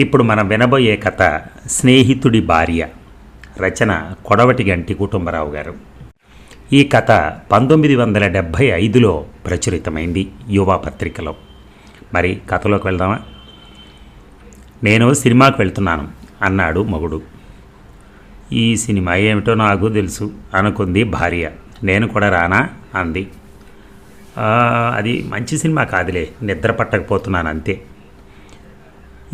ఇప్పుడు మనం వినబోయే కథ స్నేహితుడి భార్య. రచన కొడవటి గంటి కుటుంబరావు గారు. ఈ కథ పంతొమ్మిది వందల డెబ్భై ఐదులో ప్రచురితమైంది యువ పత్రికలో. మరి కథలోకి వెళ్దామా? నేను సినిమాకు వెళ్తున్నాను అన్నాడు మగుడు. ఈ సినిమా ఏమిటో నాకు తెలుసు అనుకుంది భార్య. నేను కూడా రానా? అంది. అది మంచి సినిమా కాదులే నిద్ర పట్టకపోతున్నాను అంతే.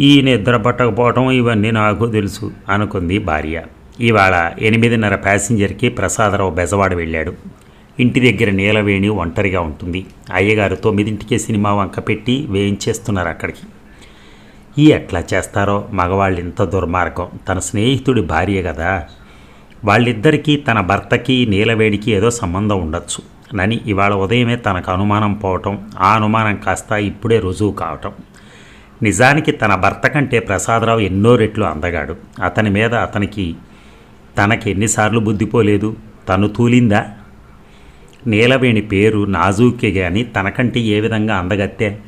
ఈ నిద్ర పట్టకపోవటం ఇవన్నీ నాకు తెలుసు అనుకుంది భార్య. ఇవాళ ఎనిమిదిన్నర ప్యాసింజర్కి ప్రసాదరావు బెజవాడ వెళ్ళాడు. ఇంటి దగ్గర నీలవేణి ఒంటరిగా ఉంటుంది. అయ్యగారు తొమ్మిదింటికే సినిమా వంక పెట్టి వేయించేస్తున్నారు అక్కడికి. ఈ ఎట్లా చేస్తారో మగవాళ్ళు ఇంత దుర్మార్గం. తన స్నేహితుడి భార్య కదా వాళ్ళిద్దరికీ తన భర్తకి నీలవేడికి ఏదో సంబంధం ఉండొచ్చు. నని ఇవాళ ఉదయమే తనకు అనుమానం పోవటం ఆ అనుమానం కాస్త ఇప్పుడే రుజువు కావటం. నిజానికి తన భర్త కంటే ప్రసాదరావు ఎన్నో రెట్లు అందగాడు. అతని మీద అతనికి తనకి ఎన్నిసార్లు బుద్ధిపోలేదు తను తూలిందా? నీలవేణి పేరు నాజూకే గాని తనకంటే ఏ విధంగా అందగత్తే?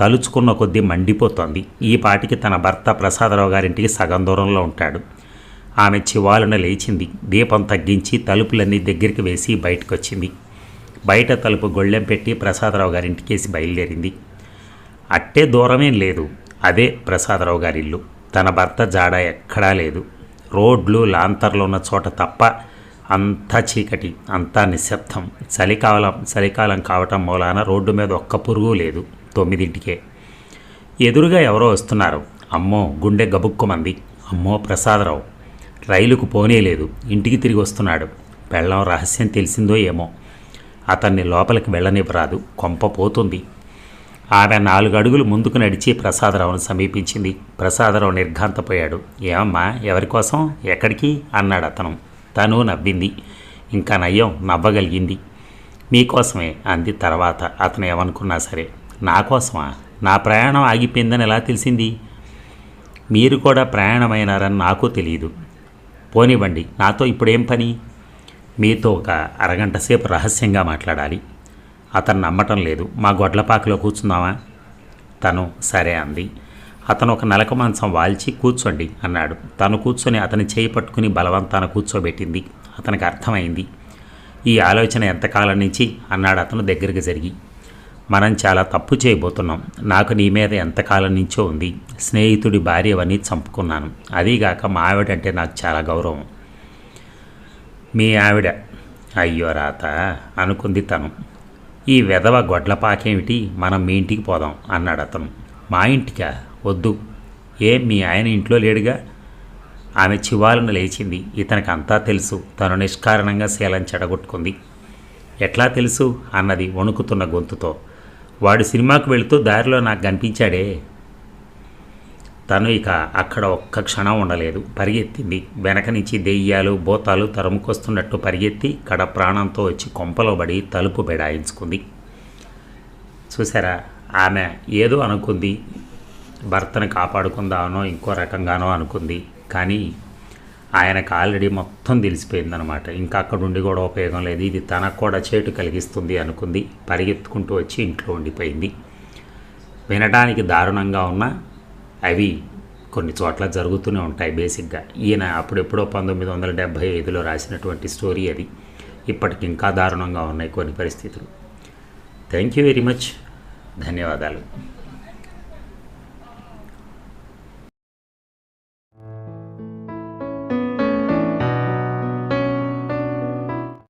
తలుచుకున్న కొద్దీ మండిపోతోంది. ఈ పాటికి తన భర్త ప్రసాదరావు గారింటికి సగం దూరంలో ఉంటాడు. ఆమె చివాలున లేచింది. దీపం తగ్గించి తలుపులన్నీ దగ్గరికి వేసి బయటకొచ్చింది. బయట తలుపు గొళ్ళెం పెట్టి ప్రసాదరావు గారింటికేసి బయలుదేరింది. అట్టే దూరమేం లేదు. అదే ప్రసాదరావు గారి ఇల్లు తన భర్త జాడ ఎక్కడా లేదు. రోడ్లు లాంతర్లు ఉన్న చోట తప్ప అంతా చీకటి అంతా నిశ్శబ్దం. చలికాలం చలికాలం కావటం మూలాన రోడ్డు మీద ఒక్క పురుగు లేదు తొమ్మిదింటికే. ఎదురుగా ఎవరో వస్తున్నారు. అమ్మో గుండె గబుక్కుమంది. అమ్మో ప్రసాదరావు. రైలుకు పోనే లేదు. ఇంటికి తిరిగి వస్తున్నాడు. పెళ్ళం రహస్యం తెలిసిందో ఏమో. అతన్ని లోపలికి వెళ్ళనివ్వరాదు. కొంప పోతుంది. ఆమె నాలుగు అడుగులు ముందుకు నడిచి ప్రసాదరావును సమీపించింది. ప్రసాదరావు నిర్ఘాంతపోయాడు. ఏమమ్మా ఎవరి కోసం? ఎక్కడికి? అన్నాడు అతను. తను నవ్వింది. ఇంకా నయ్యం నవ్వగలిగింది. మీకోసమే అంది తర్వాత. అతను ఏమనుకున్నా సరే నా కోసమా? నా ప్రయాణం ఆగిపోయిందని ఎలా తెలిసింది? మీరు కూడా ప్రయాణమైనారని నాకు తెలియదు పోనివ్వండి నాతో ఇప్పుడేం పని? మీతో ఒక అరగంట సేపు రహస్యంగా మాట్లాడాలి. అతను నమ్మటం లేదు. మా గొడ్లపాకలో కూర్చుందామా? తను సరే అంది. అతను ఒక నలక మంచం వాల్చి కూర్చోండి అన్నాడు. తను కూర్చొని అతని చేయి పట్టుకుని బలవంతాన కూర్చోబెట్టింది. అతనికి అర్థమైంది. ఈ ఆలోచన ఎంతకాలం నుంచి? అన్నాడు అతను దగ్గరికి జరిగి. మనం చాలా తప్పు చేయబోతున్నాం. నాకు నీ మీద ఎంతకాలం నుంచో ఉంది. స్నేహితుడి భార్యవని చంపుకున్నాను. అదీగాక మా ఆవిడంటే నాకు చాలా గౌరవం. మీ ఆవిడ. అయ్యో రాత అనుకుంది తను. ఈ వెధవ గొడ్లపాకేమిటి మనం మీ ఇంటికి పోదాం అన్నాడు అతను. మా ఇంటికా? వద్దు. ఏం మీ ఆయన ఇంట్లో లేడుగా? ఆమె చివాలను లేచింది. ఇతనికి అంతా తెలుసు. తను నిష్కారణంగా శీలం చెడగొట్టుకుంది. ఎట్లా తెలుసు? అన్నది వణుకుతున్న గొంతుతో. వాడు సినిమాకు వెళుతూ దారిలో నాకు కనిపించాడే. తను ఇక అక్కడ ఒక్క క్షణం ఉండలేదు. పరిగెత్తింది. వెనక నుంచి దెయ్యాలు బోతాలు తరుముకొస్తున్నట్టు పరిగెత్తి కడ ప్రాణంతో వచ్చి కొంపలో పడి తలుపు బెడాయించుకుంది. చూసారా? ఆమె ఏదో అనుకుంది. భర్తను కాపాడుకుందానో ఇంకో రకంగానో అనుకుంది. కానీ ఆయనకు ఆల్రెడీ మొత్తం తెలిసిపోయిందనమాట. ఇంకా అక్కడ ఉండి కూడా ఉపయోగం లేదు. ఇది తనకు కూడా చేటు కలిగిస్తుంది అనుకుంది. పరిగెత్తుకుంటూ వచ్చి ఇంట్లో ఉండిపోయింది. వినడానికి దారుణంగా ఉన్న అవి కొన్ని చోట్ల జరుగుతూనే ఉంటాయి బేసిక్గా. ఈయన అప్పుడెప్పుడో పంతొమ్మిది వందల డెబ్భై ఐదులో రాసినటువంటి స్టోరీ అది. ఇప్పటికి ఇంకా దారుణంగా ఉన్నాయి కొన్ని పరిస్థితులు. Thank you very much. ధన్యవాదాలు.